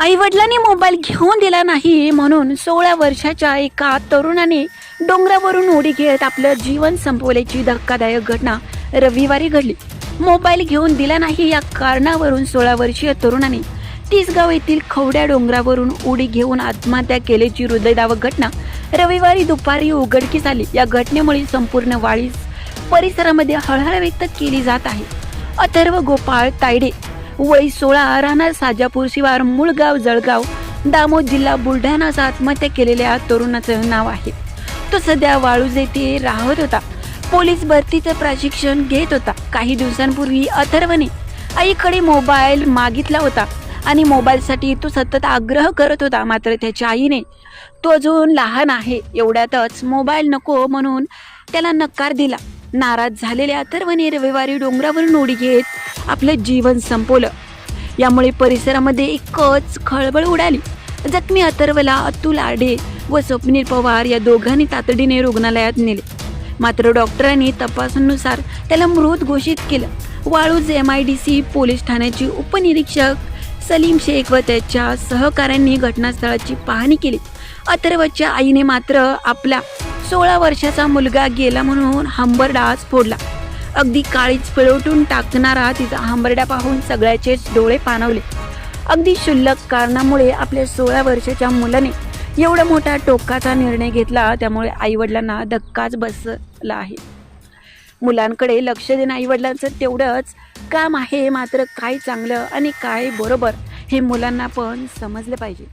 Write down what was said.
आई वडिलांनी मोबाईल घेऊन दिला नाही म्हणून सोळा वर्षाच्या एका तरुणाने डोंगरावरून उडी घेत आपलं जीवन संपवल्याची धक्कादायक घटना रविवारी घडली. मोबाईल घेऊन दिला नाही या कारणावरून सोळा वर्षीय तरुणाने तिसगाव येथील खवड्या डोंगरावरून उडी घेऊन आत्महत्या केल्याची हृदयदावक घटना रविवारी दुपारी उघडकीस आली. या घटनेमुळे संपूर्ण वाळीस परिसरामध्ये हळहळ व्यक्त केली जात आहे. अथर्व गोपाळ तायडे वय सोळा राहणार साजापूर शिवार मुळगाव जळगाव दामोद जिल्हा बुलढाणाचा आत्महत्या केलेल्या तरुणाचं नाव आहे. तो सध्या वाळूज येथे राहत होता. पोलीस भरतीचं प्रशिक्षण घेत होता. काही दिवसांपूर्वी अथर्वने आईकडे मोबाईल मागितला होता आणि मोबाईलसाठी तो सतत आग्रह करत होता. मात्र त्याच्या आईने तो अजून लहान आहे. एवढ्यातच मोबाईल नको म्हणून त्याला नकार दिला. नाराज झालेल्या अथर्वने रविवारी डोंगरावरून उडी घेत आपलं जीवन संपवलं. यामुळे परिसरामध्ये एकच खळबळ उडाली. जखमी अथर्वला अतुल आडे व स्वप्नील पवार या दोघांनी तातडीने रुग्णालयात नेले. मात्र डॉक्टरांनी तपासानुसार त्याला मृत घोषित केलं. Waluj M I D C police ठाण्याचे उपनिरीक्षक सलीम शेख व त्याच्या सहकाऱ्यांनी घटनास्थळाची पाहणी केली. अथर्वच्या आईने मात्र आपला सोळा वर्षाचा मुलगा गेला म्हणून हंबरडाच फोडला. अगदी काळीच पिळवटून टाकणारा तिचा हंबरडा पाहून सगळ्याचेच डोळे पाणवले. अगदी क्षुल्लक कारणामुळे आपल्या सोळा वर्षाच्या मुलाने एवढा मोठा टोकाचा निर्णय घेतला त्यामुळे आईवडिलांना धक्काच बसला आहे. मुलांकडे लक्ष देणं आईवडिलांचं तेवढंच काम आहे मात्र काय चांगलं आणि काय बरोबर हे मुलांना पण समजलं पाहिजे.